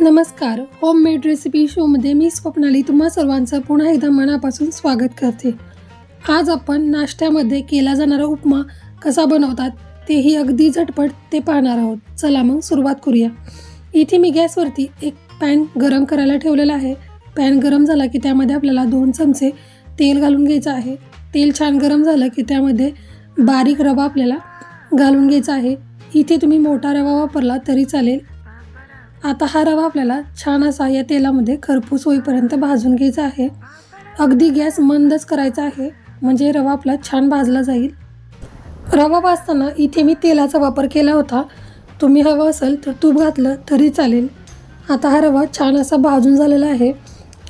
नमस्कार. Homemade recipe शोमध्ये मी स्वप्नाली तुम्हा सर्वांचं पुन्हा एकदा मनापासून स्वागत करते. आज आपण नाश्त्यामध्ये केला जाणारा उपमा कसा बनवतात तेही अगदी झटपट ते पाहणार आहोत. चला मग सुरुवात करूया. इथे मी गॅसवरती एक पॅन गरम करायला ठेवलेला आहे. पॅन गरम झाला की त्यामध्ये आपल्याला दोन चमचे तेल घालून घ्यायचं आहे. तेल छान गरम झालं की त्यामध्ये बारीक रवा आपल्याला घालून घ्यायचा आहे. इथे तुम्ही मोठा रवा वापरला तरी चालेल. आता हा रवा आपल्याला छान असा या तेलामध्ये खरपूस होईपर्यंत भाजून घ्यायचा आहे. अगदी गॅस मंदच करायचा आहे. म्हणजे रवा आपला छान भाजला जाईल. रवा भाजताना इथे मी तेलाचा वापर केला होता. तुम्ही हवं असेल तर तूप घातलं तरी चालेल. आता हा रवा छान असा भाजून झालेला आहे.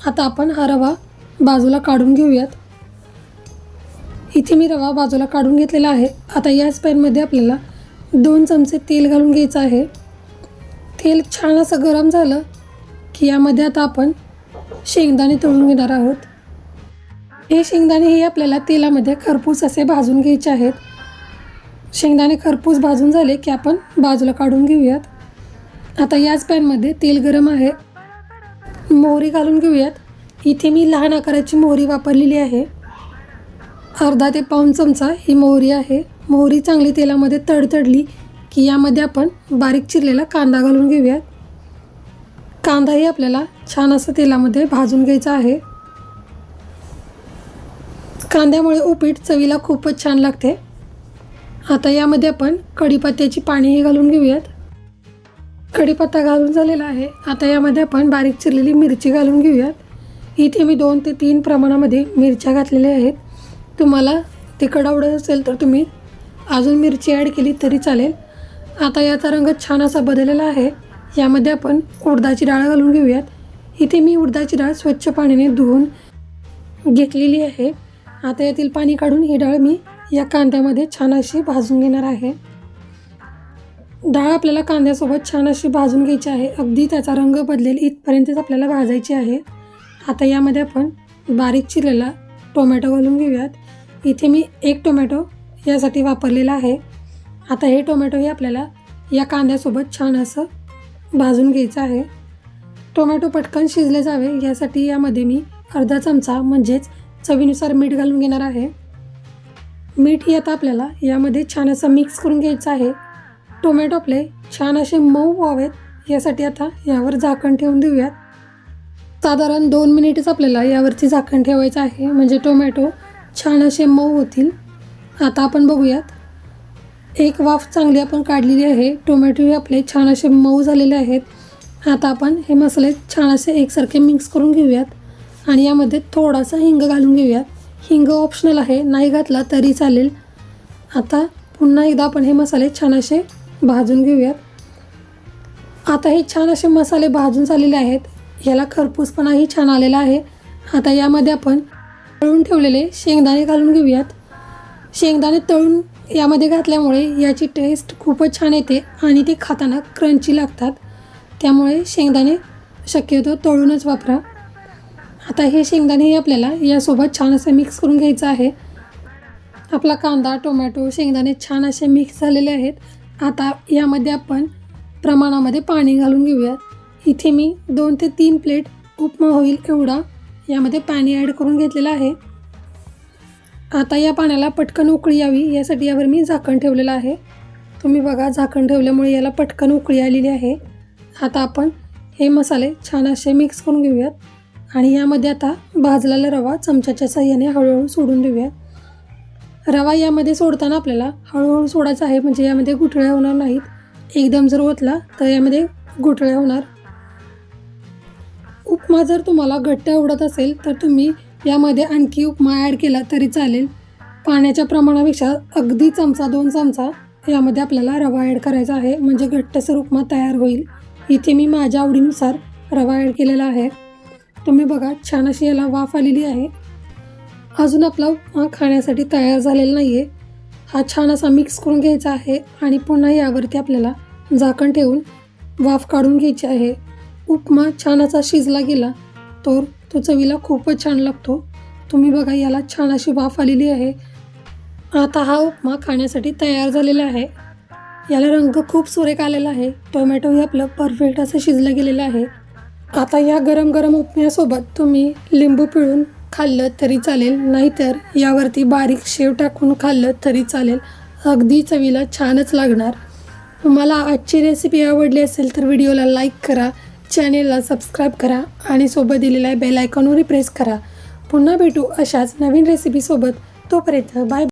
आता आपण हा रवा बाजूला काढून घेऊयात. इथे मी रवा बाजूला काढून घेतलेला आहे. आता याच पॅनमध्ये आपल्याला दोन चमचे तेल घालून घ्यायचं आहे. तेल छान असं गरम झालं की यामध्ये आता आपण शेंगदाणे तळून घेणार आहोत. हे शेंगदाणे हे आपल्याला तेलामध्ये खरपूस असे भाजून घ्यायचे आहेत. शेंगदाणे खरपूस भाजून झाले की आपण बाजूला काढून घेऊयात. आता याच पॅनमध्ये तेल गरम आहे. मोहरी घालून घेऊयात. इथे मी लहान आकाराची मोहरी वापरलेली आहे. अर्धा ते पाऊण चमचा ही मोहरी आहे. मोहरी चांगली तेलामध्ये तडतडली की यामध्ये आपण बारीक चिरलेला कांदा घालून घेऊयात. कांदाही आपल्याला छान असं तेलामध्ये भाजून घ्यायचा आहे. कांद्यामुळे उपीट चवीला खूपच छान लागते. आता यामध्ये आपण कढीपत्त्याची पाणीही घालून घेऊयात. कढीपत्ता घालून झालेला आहे. आता यामध्ये आपण बारीक चिरलेली मिरची घालून घेऊयात. इथे मी दोन ते तीन प्रमाणामध्ये मिरच्या घातलेल्या आहेत. तुम्हाला तिखट आवडत असेल तर तुम्ही अजून मिरची ॲड केली तरी चालेल. आता याचा रंग छान असा बदललेला आहे. यामध्ये आपण उडदाची डाळ घालून घेऊयात. इथे मी उडदाची डाळ स्वच्छ पाण्याने धुवून घेतलेली आहे. आता यातील पाणी काढून ही डाळ मी या कांद्यामध्ये छान अशी भाजून घेणार आहे. डाळ आपल्याला कांद्यासोबत छान अशी भाजून घ्यायची आहे. अगदी त्याचा रंग बदलेल इथपर्यंतच आपल्याला भाजायची आहे. आता यामध्ये आपण बारीक चिरलेला टोमॅटो घालून घेऊयात. इथे मी एक टोमॅटो यासाठी वापरलेला आहे. आता हे टोमॅटो हे आपल्याला या कांद्यासोबत छान असं भाजून घ्यायचं आहे. टोमॅटो पटकन शिजले जावे. यासाठी यामध्ये मी अर्धा चमचा म्हणजेच चवीनुसार मीठ घालून घेणार आहे. मीठ ही आपल्याला यामध्ये छान असं मिक्स करून घ्यायचं आहे. टोमॅटो आपले छान असे मऊ व्हावेत. यासाठी आता यावर झाकण ठेवून देऊयात. साधारण दोन मिनिटच आपल्याला यावरती झाकण ठेवायचं आहे. म्हणजे टोमॅटो छान असे मऊ होतील. आता आपण बघूयात एक वाफ चांगली आपण काढलेली आहे. टोमॅटो हे आपले छान असे मऊ झालेले आहेत. आता आपण हे मसाले छान असे एकसारखे मिक्स करून घेऊयात. आणि यामध्ये थोडासा हिंग घालून घेऊयात. हिंग ऑप्शनल आहे. नाही घातला तरी चालेल. आता पुन्हा एकदा आपण हे मसाले छान असे भाजून घेऊयात. आता हे छान असे मसाले भाजून झालेले आहेत. याला खरपूसपणाही छान आलेला आहे. आता यामध्ये आपण तळून ठेवलेले शेंगदाणे घालून घेऊयात. शेंगदाणे तळून यामध्ये घातल्यामुळे याची टेस्ट खूपच छान येते आणि ते खाताना क्रंची लागतात. त्यामुळे शेंगदाणे शक्यतो तळूनच वापरा. आता हे शेंगदाणे हे आपल्याला यासोबत छान असं मिक्स करून घ्यायचं आहे. आपला कांदा टोमॅटो शेंगदाणे छान असे मिक्स झालेले आहेत. आता यामध्ये आपण प्रमाणामध्ये पाणी घालून घेऊयात. इथे मी दोन ते तीन प्लेट उपमा होईल एवढा. यामध्ये पाणी ॲड करून घेतलेलं आहे. आता या पाण्याला पटकन उकळी यावी यासाठी यावर मी झाकण ठेवलेलं आहे. तुम्ही बघा झाकण ठेवल्यामुळे याला पटकन उकळी आलेली आहे. आता आपण हे मसाले छान असे मिक्स करून घेऊयात आणि यामध्ये आता भाजलेला रवा चमच्याच्या साह्याने हळूहळू सोडून देऊयात. रवा यामध्ये सोडताना आपल्याला हळूहळू सोडायचा आहे म्हणजे यामध्ये गुठळ्या होणार नाहीत. एकदम जर ओतला तर यामध्ये गुठळ्या होणार. उपमा जर तुम्हाला घट्ट आवडत असेल तर तुम्ही यामध्ये आणखी उपमा ॲड केला तरी चालेल. पाण्याच्या प्रमाणापेक्षा अगदी चमचा दोन चमचा यामध्ये आपल्याला रवा ॲड करायचा आहे. म्हणजे घट्टसर उपमा तयार होईल. इथे मी माझ्या आवडीनुसार रवा ॲड केलेला आहे. तुम्ही बघा छान अशी याला वाफ आलेली आहे. अजून आपला उपमा खाण्यासाठी तयार झालेला नाही आहे हा छान असा मिक्स करून घ्यायचा आहे आणि पुन्हा यावरती आपल्याला झाकण ठेवून वाफ काढून घ्यायची आहे. उपमा छान असा शिजला गेला तर तो चवीला खूपच छान लागतो. तुम्ही बघा याला छान अशी वाफ आलेली आहे. आता हा उपमा खाण्यासाठी तयार झालेला आहे. याला रंग खूप सुरेख आलेला आहे. टोमॅटोही आपलं परफेक्ट असं शिजलं गेलेलं आहे. आता या गरम गरम उपम्यासोबत तुम्ही लिंबू पिळून खाल्लं तरी चालेल. नाहीतर यावरती बारीक शेव टाकून खाल्लं तरी चालेल. अगदी चवीला छानच लागणार. तुम्हाला आजची रेसिपी आवडली असेल तर व्हिडिओला लाईक करा. चॅनेलला सबस्क्राईब करा आणि सोबत दिलेल्या बेल आयकॉनवरही प्रेस करा. पुन्हा भेटू अशाच नवीन रेसिपीसोबत तोपर्यंत बाय.